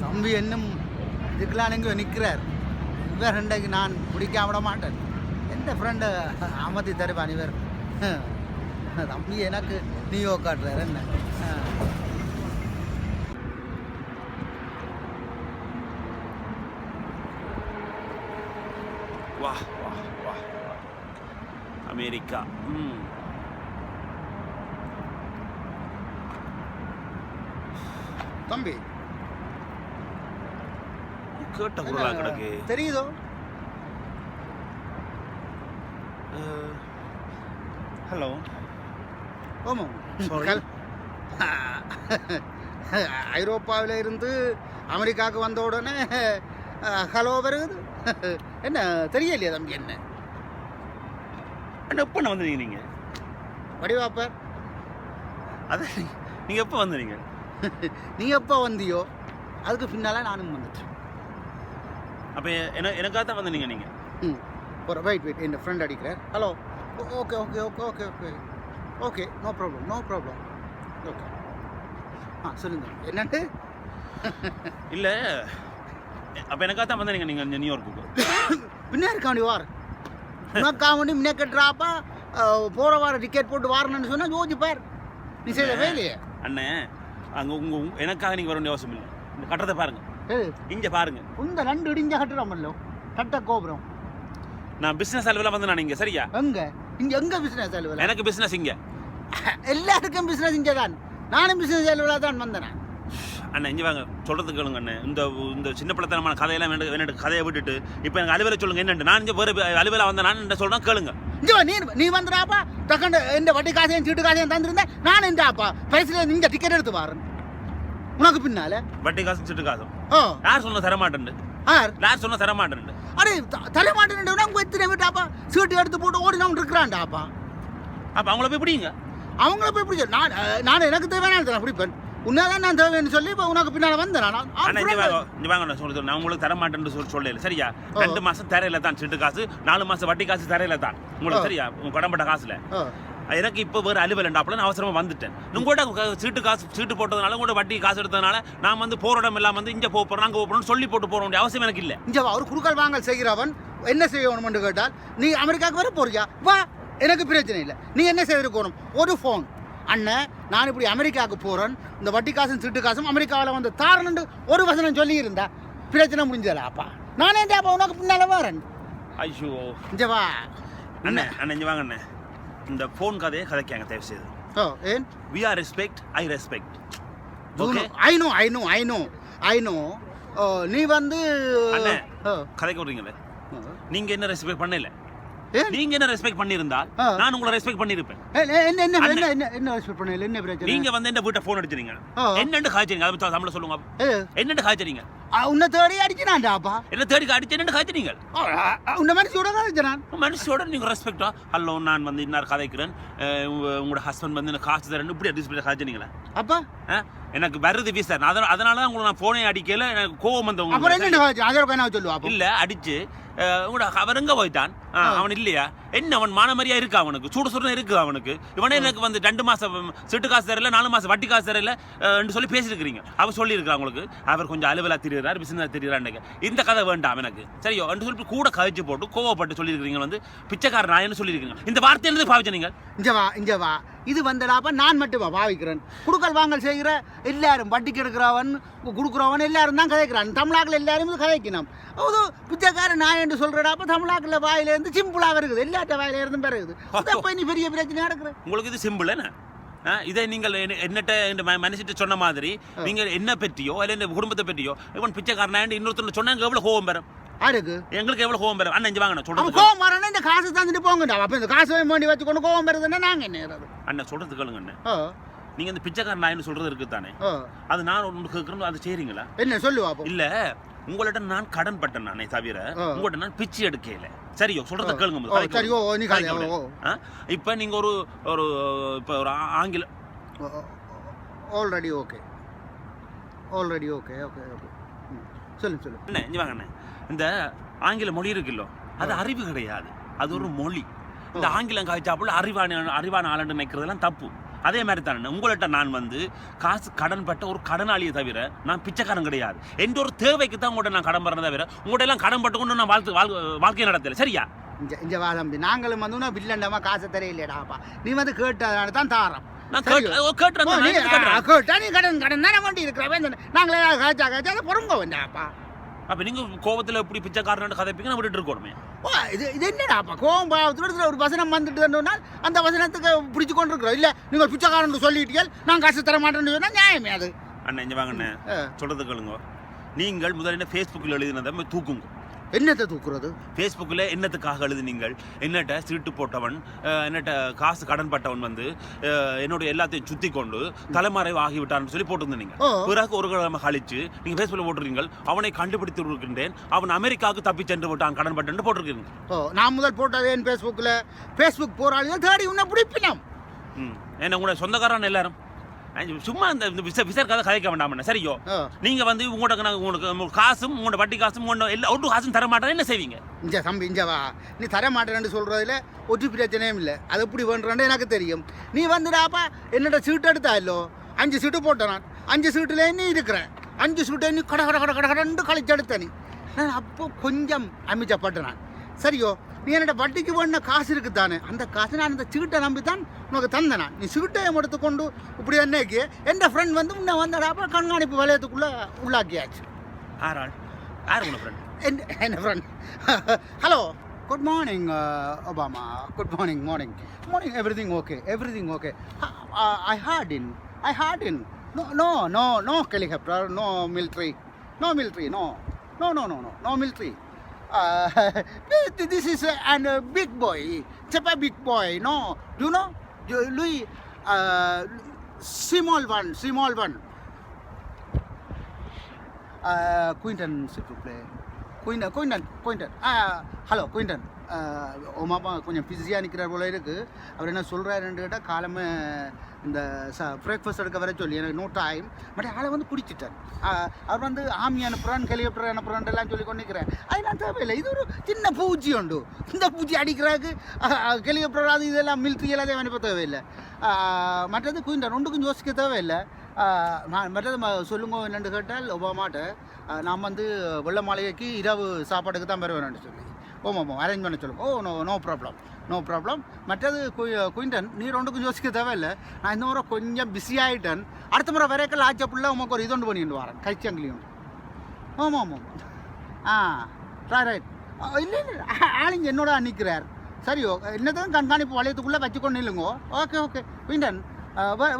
தம்பி இன்னும் இதுக்கெல்லாம் எங்கேயோ நிற்கிறார் இவர் இன்றைக்கு நான் பிடிக்க விட மாட்டேன். எந்த ஃப்ரெண்டு அமர்த்தி தருவான் இவர்? தம்பி எனக்கு நீயோ காட்டுறார் என்ன? வா வா வா. அமெரிக்கா. ம். தம்பி கேட்ட குரலா கிடக்கு? தெரியுதோ? ஹலோ. கல்- ஐரோப்பாவில் இருந்து அமெரிக்காவுக்கு வந்த உடனே ஹலோ வருது என்ன தெரியலையா தம்பி என்ன? எப்போ நான் வந்தீங்க நீங்க? வடிவாப்பர் அதான் நீங்க எப்போ வந்தீங்க? நீ எப்போ வந்தியோ அதுக்கு பின்னால் நானும் வந்துட்டேன். அப்போ என்ன எனக்காக தான் வந்தீங்க நீங்க? ம். ஒரு வெயிட் வெயிட் என் ஃப்ரெண்ட் அடிக்கிறார். Hello okay okay okay okay okay okay no problem no problem okay ஆ சொல்லுங்க. என்னட்டு இல்ல. அப்போ எனக்காக தான் வந்தீங்க நீங்க இந்த நியூயார்க்குக்கு பின்ன இருக்காண்டி வார். உனக்கா வேண்டி முன்னே கட்டுறாப்பா போகிற வாரம் டிக்கெட் போட்டு வாரணும்னு சொன்னால் யோசிப்பார். நீ செய்த வேலையே. அண்ணே அங்க உங்க உங்க- எனக்காக நீங்க வர வேண்டிய அவசியம் இல்லை. இந்த கட்டத்தை பாருங்க. ஏய், இங்க பாருங்க. இந்த ரெண்டு இடிஞ்ச கட்டுறாமல்லோ? கட்ட கோபுரம். நான் பிசினஸ் அளவில் வந்து நான் இங்க சரியா? எங்க? இங்க எங்க பிசினஸ் அலுவலகம் எனக்கு பிசினஸ் இங்க. எல்லாருக்கும் பிசினஸ் இங்கே தான் நானும் பிசினஸ் அலுவலகம் தான் வந்தேன்? அண்ணா இங்க வாங்க. சொல்றது கேளுங்க அண்ணே. இந்த இந்த சின்ன பிள்ளைத்தனமான கதையெல்லாம் வேண்டு வேண்டு கதையை விட்டுட்டு இப்போ எனக்கு அலுவலை சொல்லுங்க என்னண்டு நான் இங்க வேறு அலுவலை வந்த நான் என்ன சொல்றேன் கேளுங்க. இங்க நீ நீ வந்துடாப்பா. டக்கண்டு இந்த வட்டி காசையும் சீட்டு காசையும் தந்திருந்தேன். நான் இந்த அப்பா பைசில் இங்க டிக்கெட் எடுத்து வாரேன். உனக்கு பின்னால? வட்டி காசு. சிட்டு காசும் யார் சொன்ன தரமாட்டேன் ஆர் யார் சொன்ன தரமாட்டேன் அரே த- தர மாட்டேன் உங்க எத்தனை விட்டாப்பா சீட்டு எடுத்து போட்டு ஓடினவன் இருக்கிறான்டாப்பா அப்ப. அவங்கள போய் பிடிங்க. அவங்கள போய் பிடிச்ச நான் நான் எனக்கு தேவையான நான் பிடிப்பேன். உன்னதான் நான் தேவைன்னு சொல்லி இப்போ உனக்கு பின்னால வந்தேன்? நான் இங்க வாங்க. நான் சொல்றது. நான் உங்களுக்கு தரமாட்டேன்னு சொல்லி சொல்லல. சரியா. ரெண்டு மாசம் தரையில தான் சிட்டு காசு. நாலு மாசம் வட்டி காசு தரையில தான். உங்களுக்கு சரியா? உங்க கடன்பட்ட காசுல. எனக்கு இப்போ வேறு அலுவலண்டாப்புல நான் அவசரமா வந்துட்டேன். உங்களோட க- சீட்டு காசு சீட்டு போட்டதுனால உங்களோட வட்டி காசு எடுத்ததுனால நான் வந்து போற இடம் எல்லாம் வந்து இங்க போக போறோம் அங்க போறோம்னு சொல்லி போட்டு போற வேண்டிய அவசியம் எனக்கு இல்ல. இங்க வா ஒரு குடுக்கல் வாங்கல் செய்கிறவன் என்ன செய்யணும்னு கேட்டால் நீ அமெரிக்காவுக்கு வர போறியா? வா எனக்கு பிரச்சனை இல்லை. நீ என்ன செய்திருக்கணும்? ஒரு ஃபோன் அண்ணன் நான் இப்படி அமெரிக்காவுக்கு போறேன் இந்த வட்டி காசும் சிட்டு காசும் அமெரிக்காவில் வந்து தாரணுண்டு ஒரு வசனம் சொல்லி இருந்தா பிரச்சனை முடிஞ்சதா அப்பா? நானே அப்பா உனக்கு பின்னால வரேன்? ஐயோ. இங்க வா. அண்ணே அண்ணே இங்க வாங்க அண்ணே. இந்த ஃபோன் கதையை கதைக்காங்க தயவு செய்து. ஓ ஏன்? We are respect I respect okay I know I know I know I know நீ வந்து கதைக்கு விடுறீங்களே. நீங்க என்ன ரெஸ்பெக்ட் பண்ணல? நீங்க என்ன ரெஸ்பெக்ட் பண்ணியிருந்தால் ஆ. நான் உங்களை ரெஸ்பெக்ட் பண்ணியிருப்பேன். என்ன என்ன என்ன. என்ன respect பண்ணல? என்ன பிரச்சனை? நீங்க வந்து என்ன வீட்டை ஃபோன் அடிச்சிருங்க ஆ. என்னண்டு காய்ச்சறீங்க? அதை தமிழ்ல சொல்லுங்க. ஏ, என்னண்டு காய்ச்சறீங்க? உன்னை தேடி அடிக்கிறான்டாப்பா என்ன தேடி அடிச்சு என்னண்டு காய்ச்சறீங்க உன்னை மாதிரி சூடாக அடிக்கிறான். மனுஷோட நீங்க ரெஸ்பெக்டா ஹலோ நான் வந்து இன்னார் கதைக்கிறேன். உங்களோட ஹஸ்பண்ட் வந்து எனக்கு காசு தரேன் இப்படி டிஸ்பிளே காய்ச்சனீங்களா? அப்பா. எனக்கு வருது வீசா அதனால அதனால தான் உங்களை நான் போனே அடிக்கல எனக்கு கோவம் வந்து அப்புறம் உங்களுக்கு என்ன சொல்லுவா இல்ல அடிச்சு. உங்களோட அவன் எங்க போயிட்டான். அவன் இல்லையா? என்ன அவன் மானமரியா இருக்கு அவனுக்கு? சுடு சுடுன்னு இருக்கு அவனுக்கு? இவனே எனக்கு வந்து ரெண்டு மாசம் சிட்டு காசு தரல நாலு மாசம் வட்டி காசு தரல சொல்லி பேசியிருக்கிறீங்க. அவர் சொல்லி அவங்களுக்கு. அவர் கொஞ்சம் அலுவலா தெரியுறாரு பிசினஸ் தெரியுறான்னு இந்த கதை வேண்டாம் எனக்கு. சரியோ என்று சொல்லி கூட கழிச்சு போட்டு கோவப்பட்டு சொல்லியிருக்கிறீங்க வந்து பிச்சைக்காரன் நான் என்ன சொல்லியிருக்கீங்க இந்த வார்த்தை என்னது பாவிச்ச நீங்கள்? இங்க வா இங்க வா. இது வந்தடாப்பா நான் மட்டுமா பாவிக்கிறேன். குடுக்கல் வாங்கல் செய்கிற எல்லாரும் வட்டிக்கு எடுக்கிறவன் கொடுக்குறவன் எல்லாரும் தான் கதைக்கிறான். தமிழாக்கில் எல்லாரும் கதைக்கணும். அது பிச்சைக்கார நான் என்று சொல்றடாப்ப தமிழாக்கில் வாயிலேருந்து சிம்பிளா வருது எல்லாட்ட வாயில இருந்தும் பிறகுது போய் நீ பெரிய பிரச்சனை நடக்கிற உங்களுக்கு இது சிம்பிள் என்ன? இதை நீங்கள் என்ன- என்னட்ட இந்த ம- மனுஷிட்ட சொன்ன மாதிரி நீங்க என்ன பற்றியோ இந்த குடும்பத்தை பற்றியோ இவன் பிச்சைக்காரனாண்டு இன்னொருத்தர் சொன்னாங்க எவ்வளவு கோவம் பெறும் யாருக்கு எங்களுக்கு எவ்வளவு கோவம் பெறும்? அண்ணன் இங்க வாங்க நான் அவன் சொல்றது கோவம் வரணும் இந்த காசு தந்துட்டு போங்கடா. அப்ப இந்த காசு வேண்டி வச்சுக்கொண்டு கோவம் வருதுன்னா நாங்க என்ன? அண்ணன் சொல்றது கேளுங்க அண்ணன். நீங்க இந்த பிச்சைக்கார நாயின்னு சொல்றது இருக்கு தானே அது நான் ஒன்று கேட்கணும் அது செய்றீங்களா? என்ன சொல்லுவா இல்ல உங்கள்ட்ட நான் கடன் பட்டேன் நானே தவிர. உங்கள்ட்ட நான் பிச்சை எடுக்கல. சரியோ சொல்றத. கேளுங்க? இப்ப நீங்க ஒரு ஒரு இப்ப ஒரு ஆங்கில already okay already okay okay okay சொல்லு சொல்லு. இங்க வாங்க இந்த ஆங்கில மொழி இருக்குல்லோ அது அறிவு கிடையாது. அது ஒரு மொழி. இந்த ஆங்கிலம் காய்ச்சாப்புல அறிவான அறிவான ஆளுன்னு நினைக்கிறதெல்லாம் தப்பு. அதே மாதிரி தானே உங்கள்கிட்ட நான் வந்து காசு கடன் பட்ட ஒரு கடனாளியை தவிர நான் பிச்சைக்காரன் கிடையாது. எந்த ஒரு தேவைக்கு தான் உங்கள்கிட்ட நான் கடன் படுறேன் தவிர உங்கள்கிட்ட எல்லாம் கடன் பட்டு கொண்டு நான் வாழ்க்கை வாழ்க்கை நடத்தல. சரியா? இங்க இங்க வா தம்பி. நாங்களும் வந்து வில்லண்டமா காசு தரையில்லையடாப்பா நீ வந்து கேட்டதால தான் தாரோம். கேட்டுறேன் நீ கடன் கடன் தானே வண்டி இருக்கிறவன். நாங்களே காய்ச்சா காய்ச்சா அதை பொறுங்க வேண்டாப்பா அப்ப நீங்க கோவத்துல எப்படி பிச்சைக்காரன் கதைப்பீங்க நான் விட்டுட்டு இருக்கணுமே ஓ இது இது என்னடாப்பா கோவம் பாவத்தோட ஒரு வசனம் வந்துட்டு அந்த வசனத்துக்கு பிடிச்சு கொண்டு இருக்கிறோம் இல்ல நீங்கள் பிச்சைக்காரன் சொல்லிட்டீங்க நான் காசு தர மாட்டேன்னு சொன்னா நியாயமே அது. அண்ணன் இங்க வாங்கண்ணே. ஆ. சொல்றது கேளுங்க. நீங்கள் முதல்ல ஃபேஸ்புக்கில் எழுதினதை தூக்குங்க. என்னத்தை தூக்குறது? ஃபேஸ்புக்கில் என்னத்துக்காக எழுதினீங்கள் என்னட்ட சீட்டு போட்டவன் என்னட்ட காசு கடன் பட்டவன் வந்து அஹ், என்னுடைய எல்லாத்தையும் சுத்தி கொண்டு தலைமறைவு ஆகிவிட்டான்னு சொல்லி போட்டிருந்தீங்க பிறகு ஒரு கிழமை கழிச்சு நீங்க ஃபேஸ்புக்கில் போட்டிருக்கீங்க அவனை கண்டுபிடித்து இருக்கின்றேன் அவன் அமெரிக்காவுக்கு தப்பி சென்று விட்டான் கடன் பட்டு போட்டிருக்கீங்க ஓ நான் முதல் போட்டது என் ஃபேஸ்புக்கில் ஃபேஸ்புக் போராளிகள் தேடி உன்னை பிடிப்பினோம். என்ன உங்களோட சொந்தக்காரன் எல்லாரும்? சும்மா இந்த விச விசார் கதை கதைக்க வேண்டாம் சரியோ? நீங்க வந்து உங்களோட நாங்கள் உங்களுக்கு காசும் உங்களோட வட்டி காசும் உங்களோட எல்லா ஒட்டு காசும் தர மாட்டேன் என்ன செய்வீங்க? இஞ்ச தம்பி இஞ்ச வா. நீ தர மாட்டேன்னு சொல்றதுல ஒரு பிரச்சனையும் இல்லை. அது எப்படி பண்ணுறேன்னு எனக்கு தெரியும். நீ வந்துடாப்பா என்னோட சீட்டு எடுத்தாலோ அஞ்சு சீட்டு போட்டேன் நான். அஞ்சு சீட்டுல நீ இருக்கிற. அஞ்சு சீட்டை நீ கட கட கட கட கடன்னு கழிச்சு எடுத்த நீ. நான் அப்போ கொஞ்சம் அமைச்சப்பட்டேன் நான். சரியோ? நீ என்னோட வட்டிக்கு வேணுன காசு இருக்குதானே அந்த காசு நான் அந்த சீட்டை நம்பி தான் உனக்கு தந்தேன் நீ சீட்டையும் எடுத்துக்கொண்டு இப்படி என்னைக்கு என் ஃப்ரெண்ட் வந்து முன்ன வந்தடாப்பா கண்காணிப்பு வலயத்துக்குள்ளே உள்ளாக்கியாச்சு ஆறாள் யார் உன friend And, and a friend. Hello. Good morning, uh, Obama. Good morning, morning. Morning, everything okay. Everything okay. Uh, I heard in. I heard in. No, no, no, no helicopter, no military. No military, no. No, no, no, no. Ờ, uh, this- this is a, and uh, big boy. It's big boy. No. Do you know? You- uh, small one, small one. Uh, Quinton should to play. Quinton, Quinton, Quinton. Ah, hello, Quinton. உமாப்பா கொஞ்சம் பிஸியாக நிற்கிறார் போல இருக்குது அவர் என்ன சொல்கிறாருன்னு கேட்டால் காலமே இந்த ச பிரேக்ஃபாஸ்ட் எடுக்க வர சொல்லி எனக்கு நோ டைம் பட் ஆளை வந்து பிடிச்சிட்டார். அவர் வந்து ஆமி அனுப்புகிறான் ஹெலிகாப்டர் அனுப்புகிறான் எல்லாம் சொல்லி கொண்டு நிற்கிறேன் அதெல்லாம் தேவையில்லை. இது ஒரு சின்ன பூச்சி உண்டு. இந்த பூச்சி அடிக்கிறாக்கு ஹெலிகாப்டர் அது இதெல்லாம் மிலிட்ரி எல்லாத்தையும் அனுப்ப தேவையில்லை. மற்றது குயின்டன் ரெண்டுக்கும் யோசிக்க தேவையில்லை. நான் மற்றது சொல்லுங்க என்னென்னு கேட்டால் ஒபாமாட்ட நான் வந்து வெள்ள மாளிகைக்கு இரவு சாப்பாடுக்கு தான் வருவேன் சொல்லி. ஓம் ஆமாம் அரேஞ்ச் பண்ண சொல்லுங்க ஓ no no problem. No problem. மற்றது குயின்டன் நீ ரெண்டுக்கும் யோசிக்க தேவையில்லை. நான் இந்த முறை கொஞ்சம் பிஸி ஆகிட்டேன் அடுத்த முறை வரைக்கல் ஆச்ச பிள்ளை உமக்கு ஒரு இது ஒன்று பண்ணிட்டு வரேன். கைச்சங்கிலியும் ஆமாம் ஆமாம் ஆ ரைட் ரைட் இல்லை இல்லை ஆளுங்க என்னோட நிற்கிறார் சரி ஓ என்னதான் கண்காணிப்பு வளையத்துக்குள்ளே வச்சுக்கொண்டு இல்லைங்கோ. Okay okay. குயின்டன்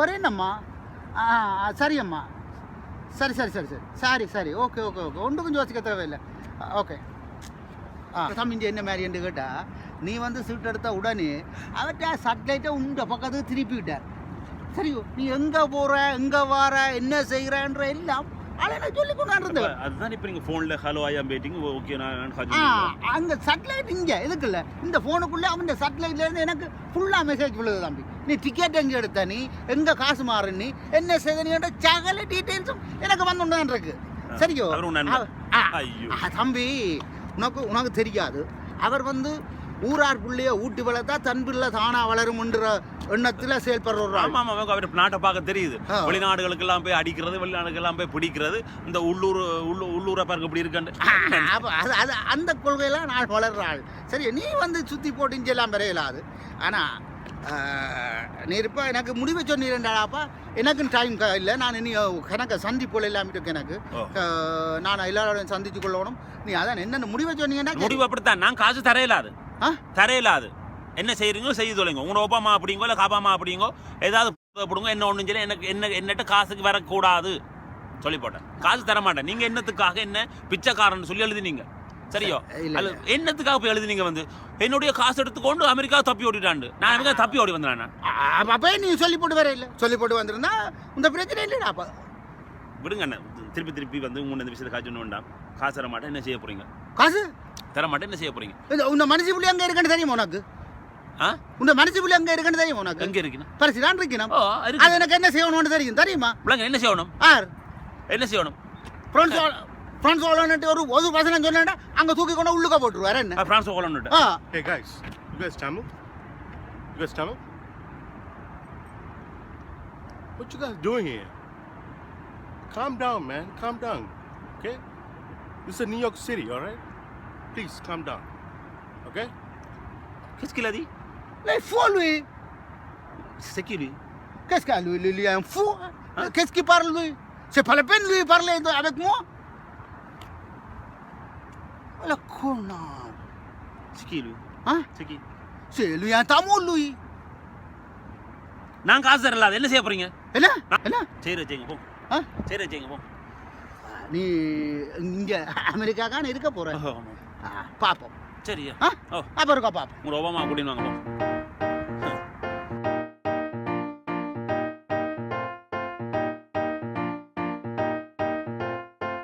வரேன்னம்மா ஆ ஆ, சரி அம்மா சரி சரி சரி சரி. சரி சரி. Okay okay okay. ஒன்றுக்கும் யோசிக்க தேவையில்லை. ஓகே. தம்பிஞ்சு என்ன மாதிரி என்று கேட்டா நீ வந்து சீட் எடுத்த உடனே அவர்கிட்ட சட்லைட்டை உண்ட பக்கத்துக்கு திருப்பி விட்டார். சரியோ நீ எங்கே போகிற எங்கே வர என்ன செய்கிறன்ற எல்லாம் அதுதான் இப்போ நீங்கள் ஃபோனில் ஹலோ ஐ ஆம் வெயிட்டிங் ஓகே நான் அங்க சட்டலைட் இங்க எதுக்குல்ல? இந்த போனுக்குள்ள அவன் சட்டலைட்ல இருந்து எனக்கு ஃபுல்லா மெசேஜ் விழுது தம்பி. நீ டிக்கெட் எங்க எடுத்த நீ? எங்க காசு மாறு நீ? என்ன செய்த சகல டீடைல்ஸும் எனக்கு வந்து தான் இருக்கு சரியோ? தம்பி உனக்கு உனக்கு தெரியாது. அவர் வந்து ஊரார் புள்ளைய ஊட்டி வளர்த்தா தன் பிள்ளை தானா வளரும்ன்ற எண்ணத்துல செயல்படுற. ஆமா ஆமா அவர் நாட்டை பார்க்க தெரியுது. ஆ. வெளிநாடுகளுக்கெல்லாம் போய் அடிக்கிறது வெளிநாடுகள்லாம் போய் பிடிக்கிறது. இந்த உள்ளூர் உள்ளூர் பாருங்க இப்படி இருக்காண்டு அது அது அந்த கொள்கையெல்லாம் நான் வளர்ற ஆள் சரி நீ வந்து சுற்றி போட்டு இஞ்செல்லாம் வரையலாது. ஆனால் நீ இருப்பா எனக்கு முடிவை சொன்னீரண்டாப்பா எனக்கும் டைம் இல்லை. நான் இனி கணக்க சந்திப்புகள் எல்லாம் இருக்கு எனக்கு நான் எல்லாரோடையும் சந்திச்சு கொள்ளணும். நீ அதான் என்னென்ன முடிவை சொன்னீங்கன்னா. முடிவு அப்படித்தான். நான் காசு தரையிலாது ஆ? தரையிலாது என்ன செய்றீங்களோ செய்து தொலைங்க. உங்களோட ஒப்பாமா அப்படிங்கோ இல்லை காப்பாமா அப்படிங்கோ ஏதாவது போடுங்க என்ன ஒன்றும் சரி எனக்கு என்ன என்னட்ட காசுக்கு வரக்கூடாது. சொல்லி போட்டேன். காசு தர மாட்டேன் நீங்க என்னத்துக்காக என்ன பிச்சைக்காரன் சொல்லி எழுதினீங்க. சரியோ? என்னத்துக்காக போய் எழுதினீங்க வந்து? என்னுடைய காசு எடுத்துக்கொண்டு அமெரிக்கா தப்பி ஓடிட்டாண்டு. நான் அமெரிக்கா தப்பி ஓடி வந்தேன் நான். அ- அப்பவே நீ சொல்லி போட்டு வர இல்லை. சொல்லி போட்டு வந்திருந்தா இந்த பிரச்சனை இல்லைடா அப்போ. விடுங்க அண்ணன் திருப்பி திருப்பி வந்து உங்க இந்த விஷயத்தை காய்ச்சணும் வேண்டாம். காசு தர மாட்டேன் என்ன செய்ய போறீங்க? காசு? தர மாட்டேன் என்ன செய்ய போறீங்க? இந்த மனசு புள்ளி அங்கே இருக்குன்னு தெரியுமா உனக்கு? ஆ? உன்னை மனசு புள்ளி அங்கே இருக்குன்னு தெரியுமா உனக்கு? எங்க இருக்கீங்க பரிசு தான் இருக்கணும். அது எனக்கு என்ன செய்யணும்னு தெரியும் தெரியுமா? பிள்ளைங்க என்ன செய்யணும்? ஆர். என்ன செய்யணும்? ஃப்ரெண்ட்ஸ் ஃப்ரெண்ட்ஸ் ஓலன்ட்டு ஒரு ஒரு வசனம் சொன்னா அங்க தூக்கி கொண்டு உள்ளுக்க போட்டுருவாரு என்ன France ஓகலன்னுட்டு ah Hey guys, you guys Tamil? You guys Tamil? What you guys doing here? Calm down, man. Calm down. Okay? This is New York City, all right? Please calm down. Okay? Qu'est-ce qu'il a dit Les fou, lui. C'est qui lui Qu'est-ce qu'il a, lui, lui, lui, un fou hein? Qu'est-ce qu'il parle, connard. C'est qui lui Hein C'est qui C'est lui un tamoul, lui. நான் காசு தரல அது என்ன செய்ய போறீங்க என்ன என்ன சரி செய்யுங்க போ? சரி செய்யுங்க போ நீ இங்க அமெரிக்காக்கான இருக்க போற பாப்போம் சரியா அப்புறம் இருக்கா பாப்போம் உங்களோட ஒபாமா கூட்டின்னு வாங்க